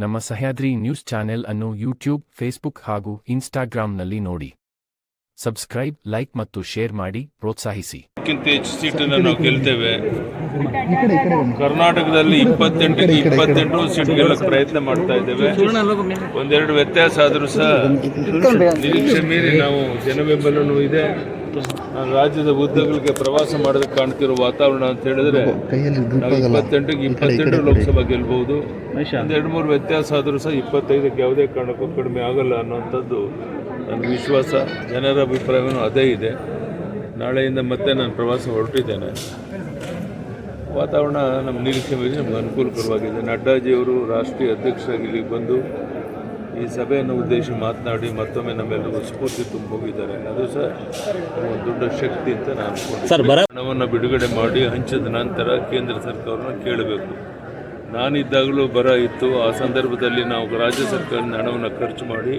ನಮ್ಮ Sahyadri news channel ಅನ್ನು YouTube Facebook ಹಾಗೂ ಇನ್ಸ್ಟಾಗ್ರಾಂನಲ್ಲಿ ನೋಡಿ. ಸಬ್ಸ್ಕ್ರೈಬ್ ಲೈಕ್ ಮತ್ತು ಶೇರ್ ಮಾಡಿ ಪ್ರೋತ್ಸಾಹಿಸಿ. ಹೆಚ್ಚು ಸೀಟನ್ನು ನಾವು ಗೆಲ್ತೇವೆ. ಕರ್ನಾಟಕದಲ್ಲಿ ಇಪ್ಪತ್ತೆಂಟು ಇಪ್ಪತ್ತೆಂಟು ಸೀಟ್ ಗೆಲ್ಲಕ್ಕೆ ಪ್ರಯತ್ನ ಮಾಡ್ತಾ ಇದ್ದೇವೆ. ಒಂದೆರಡು ವ್ಯತ್ಯಾಸ ಆದರೂ ಸಹ ನಿರೀಕ್ಷೆ ಮೀರಿ ನಾವು ಜನಬೆಂಬಲನೂ ಇದೆ. ರಾಜ್ಯದ ಉದ್ದಗಳಿಗೆ ಪ್ರವಾಸ ಮಾಡೋದಕ್ಕೆ ಕಾಣ್ತಿರೋ ವಾತಾವರಣ ಅಂತ ಹೇಳಿದ್ರೆ ಇಪ್ಪತ್ತೆಂಟಕ್ಕೆ ಇಪ್ಪತ್ತೆಂಟಿಗೆ ಇಪ್ಪತ್ತೆಂಟು ಲೋಕಸಭಾ ಗೆಲ್ಬಹುದು. ಒಂದೆರಡು ಮೂರು ವ್ಯತ್ಯಾಸ ಆದರೂ ಸಹ ಇಪ್ಪತ್ತೈದಕ್ಕೆ ಯಾವುದೇ ಕಾರಣಕ್ಕೂ ಕಡಿಮೆ ಆಗಲ್ಲ ಅನ್ನುವಂಥದ್ದು ನನ್ನ ವಿಶ್ವಾಸ. ಜನರ ಅಭಿಪ್ರಾಯವೂ ಅದೇ ಇದೆ. ನಾಳೆಯಿಂದ ಮತ್ತೆ ನಾನು ಪ್ರವಾಸ ಹೊರಟಿದ್ದೇನೆ. ವಾತಾವರಣ ನಮ್ಮ ನಿರೀಕ್ಷೆ ಮೇಲೆ ನಮ್ಗೆ ಅನುಕೂಲಕರವಾಗಿದೆ. ನಡ್ಡಾಜಿಯವರು ರಾಷ್ಟ್ರೀಯ ಅಧ್ಯಕ್ಷರಾಗಿ ಇಲ್ಲಿಗೆ ಬಂದು ಈ ಸಭೆಯನ್ನು ಉದ್ದೇಶಿ ಮಾತನಾಡಿ ಮತ್ತೊಮ್ಮೆ ನಮ್ಮೆಲ್ಲರೂ ಸ್ಫೂರ್ತಿ ತುಂಬೋಗಿದ್ದಾರೆ ಅದು ಸಹ ಒಂದು ದೊಡ್ಡ ಶಕ್ತಿ ಅಂತ ನಾನು ಸರ್ ಹಣವನ್ನು ಬಿಡುಗಡೆ ಮಾಡಿ ಹಂಚಿದ ನಂತರ ಕೇಂದ್ರ ಸರ್ಕಾರವನ್ನು ಕೇಳಬೇಕು. ನಾನಿದ್ದಾಗಲೂ ಬರ ಇತ್ತು. ಆ ಸಂದರ್ಭದಲ್ಲಿ ನಾವು ರಾಜ್ಯ ಸರ್ಕಾರದಿಂದ ಹಣವನ್ನು ಖರ್ಚು ಮಾಡಿ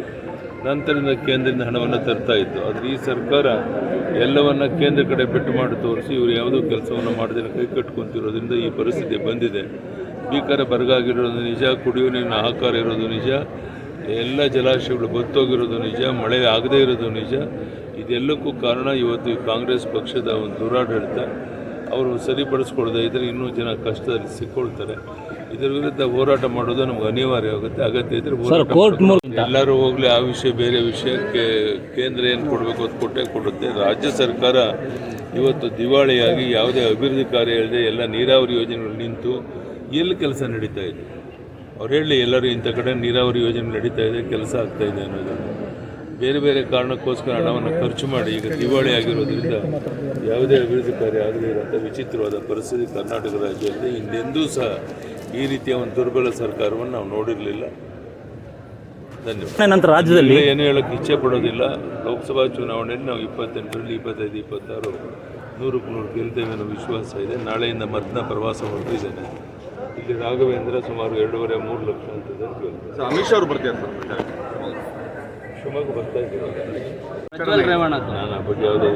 ನಂತರದಿಂದ ಕೇಂದ್ರದಿಂದ ಹಣವನ್ನು ತರ್ತಾ ಇತ್ತು ಆದರೆ ಈ ಸರ್ಕಾರ ಎಲ್ಲವನ್ನ ಕೇಂದ್ರ ಕಡೆ ಬಿಟ್ಟು ಮಾಡಿ ತೋರಿಸಿ ಇವರು ಯಾವುದೋ ಕೆಲಸವನ್ನು ಮಾಡದೇ ಕೈ ಕಟ್ಕೊತಿರೋದ್ರಿಂದ ಈ ಪರಿಸ್ಥಿತಿ ಬಂದಿದೆ. ಭೀಕರ ಬರಗಾಗಿರೋದು ನಿಜ ಕುಡಿಯುವ ನೀರಿನ ಆಹಾಕಾರ ಇರೋದು ನಿಜ. ಎಲ್ಲ ಜಲಾಶಯಗಳು ಬತ್ತೋಗಿರೋದು ನಿಜ ಮಳೆ ಆಗದೇ ಇರೋದು ನಿಜ. ಇದೆಲ್ಲಕ್ಕೂ ಕಾರಣ ಇವತ್ತು ಈ ಕಾಂಗ್ರೆಸ್ ಪಕ್ಷದ ಒಂದು ದುರಾಡಳಿತ ಅವರು ಸರಿಪಡಿಸ್ಕೊಳ್ದೇ ಇದ್ದರೆ ಇನ್ನೂ ಜನ ಕಷ್ಟದಲ್ಲಿ ಸಿಕ್ಕೊಳ್ತಾರೆ. ಇದರ ವಿರುದ್ಧ ಹೋರಾಟ ಮಾಡೋದು ನಮ್ಗೆ ಅನಿವಾರ್ಯ ಆಗುತ್ತೆ ಅಗತ್ಯ ಇದ್ರೆ. ಎಲ್ಲರೂ ಹೋಗ್ಲಿ ಆ ವಿಷಯ ಬೇರೆ ವಿಷಯಕ್ಕೆ ಕೇಂದ್ರ ಏನು ಕೊಡಬೇಕು ಅದು ಕೊಟ್ಟೆ ಕೊಡುತ್ತೆ. ರಾಜ್ಯ ಸರ್ಕಾರ ಇವತ್ತು ದಿವಾಳಿಯಾಗಿ ಯಾವುದೇ ಅಭಿವೃದ್ಧಿ ಕಾರ್ಯ ಇಲ್ಲದೆ ಎಲ್ಲ ನೀರಾವರಿ ಯೋಜನೆಗಳು ನಿಂತು ಎಲ್ಲಿ ಕೆಲಸ ನಡೀತಾ ಇದೆ? ಅವ್ರು ಹೇಳಿ ಎಲ್ಲರೂ ಇಂಥ ಕಡೆ ನೀರಾವರಿ ಯೋಜನೆ ನಡೀತಾ ಇದೆ ಕೆಲಸ ಆಗ್ತಾ ಇದೆ ಅನ್ನೋದನ್ನು. ಬೇರೆ ಬೇರೆ ಕಾರಣಕ್ಕೋಸ್ಕರ ಹಣವನ್ನು ಖರ್ಚು ಮಾಡಿ ಈಗ ದಿವಾಳಿ ಆಗಿರೋದ್ರಿಂದ ಯಾವುದೇ ಅಭಿವೃದ್ಧಿ ಕಾರ್ಯ ಆಗದೇ ಇರುವಂಥ ವಿಚಿತ್ರವಾದ ಪರಿಸ್ಥಿತಿ ಕರ್ನಾಟಕ ರಾಜ್ಯದಲ್ಲಿ ಹಿಂದೆಂದೂ ಸಹ ಈ ರೀತಿಯ ಒಂದು ದುರ್ಬಲ ಸರ್ಕಾರವನ್ನು ನಾವು ನೋಡಿರಲಿಲ್ಲ. ಧನ್ಯವಾದ. ನಂತರ ರಾಜ್ಯದಲ್ಲಿ ಏನು ಹೇಳೋಕ್ಕೆ ಇಚ್ಛೆ ಪಡೋದಿಲ್ಲ. ಲೋಕಸಭಾ ಚುನಾವಣೆಯಲ್ಲಿ ನಾವು ಇಪ್ಪತ್ತೆಂಟರಲ್ಲಿ ಇಪ್ಪತ್ತೈದು ಇಪ್ಪತ್ತಾರು ನೂರಕ್ಕೆ ನೂರು ಗೆಲ್ತೇವೆ ಅನ್ನೋ ವಿಶ್ವಾಸ ಇದೆ. ನಾಳೆಯಿಂದ ಮದ್ನ ಪ್ರವಾಸ ಹೊರಟಿದ್ದೇನೆ. ಇಲ್ಲಿ ರಾಘವೇಂದ್ರ ಸುಮಾರು ಎರಡೂವರೆ ಮೂರು ಲಕ್ಷ ಅಂತ ಅಮಿತ್ ಶಾ ಅವರು ಬರ್ತಾರೆ ಸರ್. ಶಿವಮೊಗ್ಗ ಬರ್ತಾ ಇದ್ದೀವಿ. ನಾನು ಆ ಬಗ್ಗೆ ಯಾವುದೇ